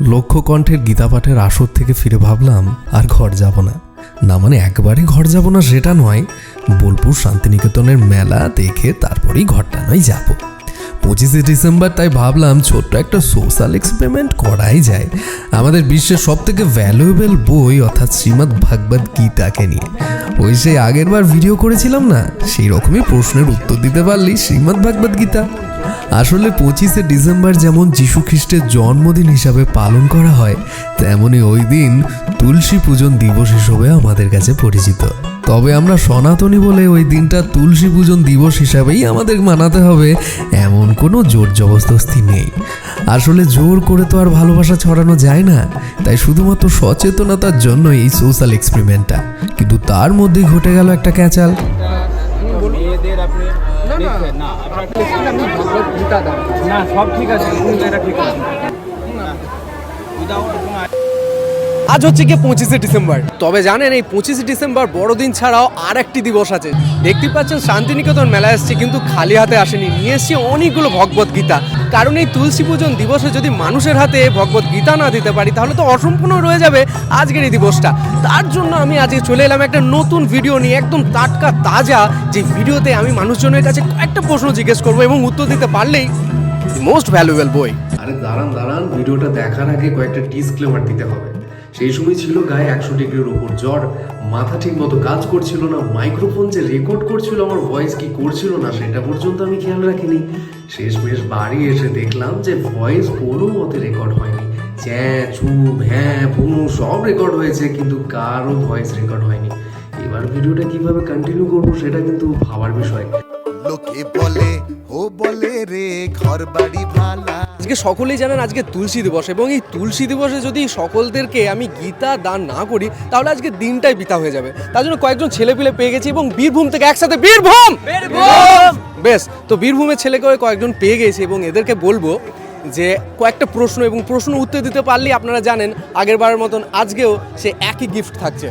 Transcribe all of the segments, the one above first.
লক্ষ্য কণ্ঠের গীতাপাঠের আসর থেকে ফিরে ভাবলাম, আর ঘর যাব না। না মানে একবারে ঘর যাব না সেটা নয়, বোলপুর শান্তিনিকেতনের মেলা দেখে তারপরেই ঘরটা নয় যাব। পঁচিশে ডিসেম্বর তাই ভাবলাম ছোট্ট একটা সোশ্যাল এক্সপেরিমেন্ট করাই যায়। আমাদের বিশ্বের সব থেকে ভ্যালুয়েবল বই অর্থাৎ শ্রীমদ্ ভাগবত গীতাকে নিয়ে। ওই সেই আগের বার ভিডিও করেছিলাম না? সেই রকমই প্রশ্নের উত্তর দিতে পারলি শ্রীমদ্ ভাগবত গীতা। আসলে পঁচিশে ডিসেম্বর যেমন যীশু খ্রিস্টের জন্মদিন হিসাবে পালন করা হয়, তেমনি ওই দিন তুলসী পূজন দিবস হিসেবে আমাদের কাছে পরিচিত। তবে আমরা সনাতনী বলে ওই দিনটা তুলসী পূজন দিবস হিসাবেই আমাদের মানাতে হবে, এমন কোনো জোর জবরদস্তি নেই। আসলে জোর করে তো আর ভালোবাসা ছড়ানো যায় না, তাই শুধুমাত্র সচেতনতার জন্য এই সোশ্যাল এক্সপেরিমেন্টটা। কিন্তু তার মধ্যেই ঘটে গেল একটা ক্যাচাল। না আপনার না সব ঠিক আছে এটা ঠিক আছে। আজ হচ্ছে গিয়ে পঁচিশে ডিসেম্বর। তবে জানেন, এই পঁচিশে ডিসেম্বর বড়দিন ছাড়াও আর একটি দিবস আছে। দেখতে পাচ্ছেন, শান্তিনিকেতন মেলা এসছে, কিন্তু খালি হাতে আসেনি। নিয়ে এসছি অনেকগুলো ভগবত গীতা। কারণ এই তুলসী পূজন দিবসে যদি মানুষের হাতে ভগবত গীতা না দিতে পারি, তাহলে তো অসম্পূর্ণ রয়ে যাবে আজকের এই দিবসটা। তার জন্য আমি আজকে চলে এলাম একটা নতুন ভিডিও নিয়ে, একদম টাটকা, তাজা। যে ভিডিওতে আমি মানুষজনের কাছে কয়েকটা প্রশ্ন জিজ্ঞেস করব এবং উত্তর দিতে পারলেই মোস্ট ভ্যালুয়েবল বই। আরে দাঁড়ান দাঁড়ান, ভিডিওটা দেখার আগে কয়েকটা ডিসক্লেমার দিতে হবে। সেই সময় ছিল গায়ে একশো ডিগ্রির উপর জ্বর। মাথা ঠিক মতো কাজ করছিল না মাইক্রোফোন যে রেকর্ড করছিল, আমার ভয়েস কি করছিল না, সেটা পর্যন্ত আমি খেয়াল রাখিনি। শেষমেশ বাড়ি এসে দেখলাম যে ভয়েস কোনো মতে রেকর্ড হয়নি। চ্যাঁ চুপ হ্যাঁ ভু, সব রেকর্ড হয়েছে, কিন্তু কারও ভয়েস রেকর্ড হয়নি। এবার ভিডিওটা কীভাবে কন্টিনিউ করব, সেটা কিন্তু ভাবার বিষয়। লোকে বলে ও বলে রে ঘর বাড়ি ভালা। আজকে সকলেই জানেন আজকে তুলসী দিবস এবং এই তুলসী দিবসে যদি সকলদেরকে আমি গীতা দান না করি তাহলে আজকে দিনটাই বিতা হয়ে যাবে। তার জন্য কয়েকজন ছেলে পেলে পেয়ে গেছি এবং বীরভূম থেকে একসাথে বীরভূম! বেশ তো বীরভূমের ছেলে করে কয়েকজন পেয়ে গেছি এবং এদেরকে বলব যে কয়েকটা প্রশ্ন এবং প্রশ্ন উত্তর দিতে পারলেই আপনারা জানেন আগের বারের মতন আজকেও সে একই গিফট থাকছে।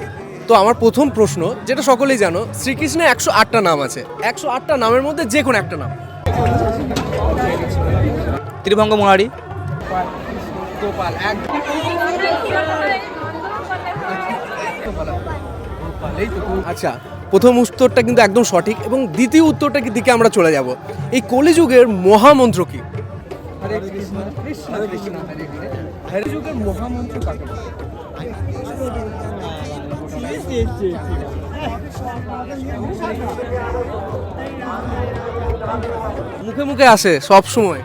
তো আমার প্রথম প্রশ্ন যেটা সকলেই জানো শ্রীকৃষ্ণের একশো আটটা নাম আছে। একশো আটটা নামের মধ্যে যে কোনো একটা নাম। ত্রিভঙ্গ গোপাল আচ্ছা প্রথম উত্তরটা কিন্তু একদম সঠিক এবং দ্বিতীয় উত্তরটা দিকে আমরা চলে যাব? এই কলিযুগের মহামন্ত্র কি? হরে কৃষ্ণ। মুখে মুখে আসে সব সময়।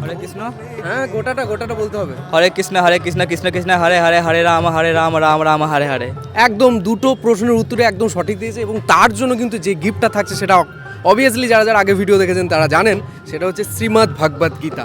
হরে কৃষ্ণ। হ্যাঁ গোটাটা গোটাটা বলতে হবে। হরে কৃষ্ণ হরে কৃষ্ণ কৃষ্ণ কৃষ্ণ হরে হরে হরে রাম হরে রাম রাম রাম হরে হরে। একদম দুটো প্রশ্নের উত্তরে একদম সঠিক দিয়েছে এবং তার জন্য কিন্তু যে গিফটটা থাকছে সেটা অবভিয়াসলি যারা যারা আগে ভিডিও দেখেছেন তারা জানেন সেটা হচ্ছে শ্রীমদ্ ভাগবত গীতা।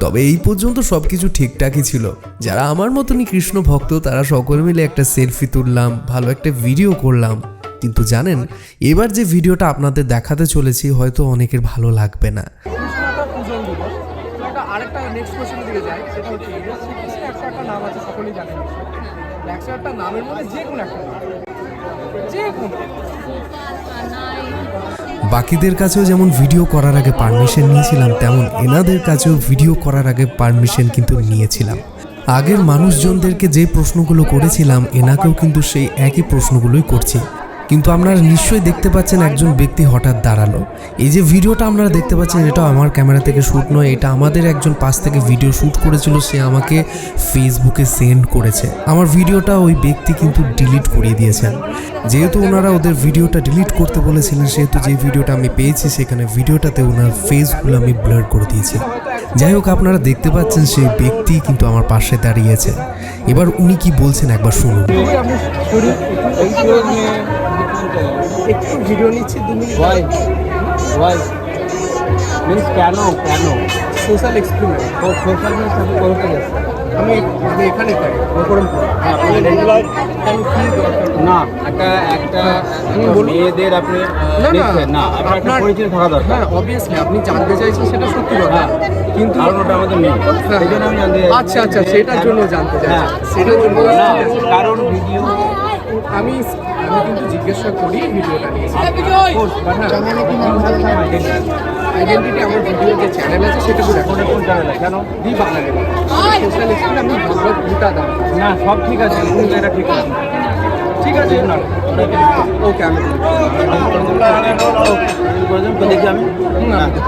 তবে এই পর্যন্ত সবকিছু ঠিকঠাকই ছিল। যারা আমার মতনই কৃষ্ণ ভক্ত, তারা সকলে মিলে একটা সেলফি তুললাম, ভালো একটা ভিডিও করলাম। কিন্তু জানেন, এবার যে ভিডিওটা আপনাদের দেখাতে চলেছি, হয়তো অনেকের ভালো লাগবে না। নামের মধ্যে যে কোনো একটা যে কোনো। বাকিদের কাছেও যেমন ভিডিও করার আগে পারমিশন নিয়েছিলাম, তেমন এনাদের কাছেও ভিডিও করার আগে পারমিশন কিন্তু নিয়েছিলাম। আগের মানুষজনদেরকে যে প্রশ্নগুলো করেছিলাম, এনাকেও কিন্তু সেই একই প্রশ্নগুলোই করছি। কিন্তু আপনারা নিশ্চয়ই দেখতে পাচ্ছেন একজন ব্যক্তি হঠাৎ দাঁড়াল। এই যে ভিডিওটা আপনারা দেখতে পাচ্ছেন এটা আমার ক্যামেরা থেকে শ্যুট নয়, এটা আমাদের একজন পাশ থেকে ভিডিও শ্যুট করেছিল, সে আমাকে ফেসবুকে সেন্ড করেছে। আমার ভিডিওটা ওই ব্যক্তি কিন্তু ডিলিট করিয়ে দিয়েছেন। যেহেতু ওনারা ওদের ভিডিওটা ডিলিট করতে বলেছিলেন, সেহেতু যে ভিডিওটা আমি পেয়েছি, সেখানে ভিডিওটাতে ওনার ফেসগুলো আমি ব্লার করে দিয়েছি। যাই হোক আপনারা দেখতে পাচ্ছেন সেই ব্যক্তি কিন্তু আমার পাশে দাঁড়িয়েছে। এবার উনি কি বলছেন একবার শুনুন। একটু ভিডিও নিচ্ছি দু মিনিট মিন্স কেন কেন? সোশ্যাল এক্সপেরিমেন্ট সোশ্যাল সাথে করতে গেছে আমি এখানে থাকি। দরকার? না। একটা একটা। মেয়েদের আপনি না না। আপনার পরিচয় থাকা দরকার। হ্যাঁ অবভিয়াসলি আপনি জানতে চাইছেন সেটা সত্যি কথা। হ্যাঁ। কিন্তু কারণ ওটা আমাদের হ্যাঁ। চাইছি। আচ্ছা আচ্ছা সেটার জন্য জানতে চাইছেন হ্যাঁ। সেটার জন্য না কারণ ভিডিও আমি আমি কিন্তু জিজ্ঞাসা করি ভিডিওটা নিয়ে। আইডেন্টিটি আমার ভিডিও যে চ্যানেল আছে সেটা তো দেখো কোন চ্যানেলে কেন? দি বাঙালি সোশ্যাল স্কুল আমি ভগবত গীতা দাম। না সব ঠিক আছে কিন্তু এটা ঠিক আছে ঠিক আছে ওকে আমি দেখি আমি না। আমি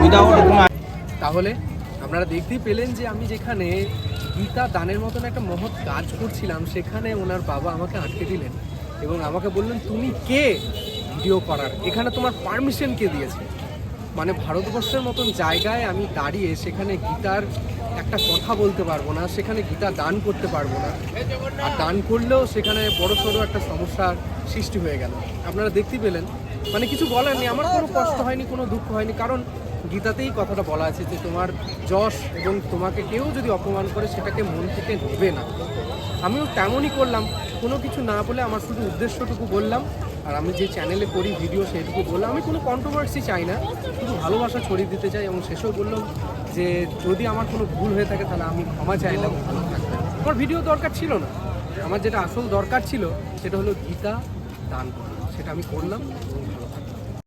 উইদাউট তাহলে আপনারা দেখতেই পেলেন যে আমি যেখানে গীতা দানের মতন একটা মহৎ কাজ করছিলাম, সেখানে ওনার বাবা আমাকে আটকে দিলেন এবং আমাকে বললেন, তুমি কে ভিডিও করার? এখানে তোমার পারমিশন কে দিয়েছে? মানে ভারতবর্ষের মতন জায়গায় আমি দাঁড়িয়ে সেখানে গীতার একটা কথা বলতে পারব না, সেখানে গীতা দান করতে পারব না। আর দান করলেও সেখানে বড় সড়ো একটা সমস্যার সৃষ্টি হয়ে গেল। আপনারা দেখতেই পেলেন। মানে কিছু বলার নেই, আমার কোনো কষ্ট হয়নি, কোনো দুঃখ হয়নি। কারণ গীতাতেই কথাটা বলা আছে যে তোমার যশ এবং তোমাকে কেউ যদি অপমান করে সেটাকে মন থেকে নেবে না। আমিও তেমনই করলাম। কোনো কিছু না বলে আমার শুধু উদ্দেশ্যটুকু বললাম। আর আমি যে চ্যানেলে করি ভিডিও সেইটুকু বললাম। আমি কোনো কন্ট্রোভার্সি চাই না। শুধু ভালোবাসা ছড়িয়ে দিতে চাই এবং শেষেও বললাম যে যদি আমার কোনো ভুল হয়ে থাকে তাহলে আমি ক্ষমা চাইলাম ভালো থাকবেন আমার ভিডিও দরকার ছিল না। আমার যেটা আসল দরকার ছিল সেটা হলো গীতা দান করা। সেটা আমি করলাম।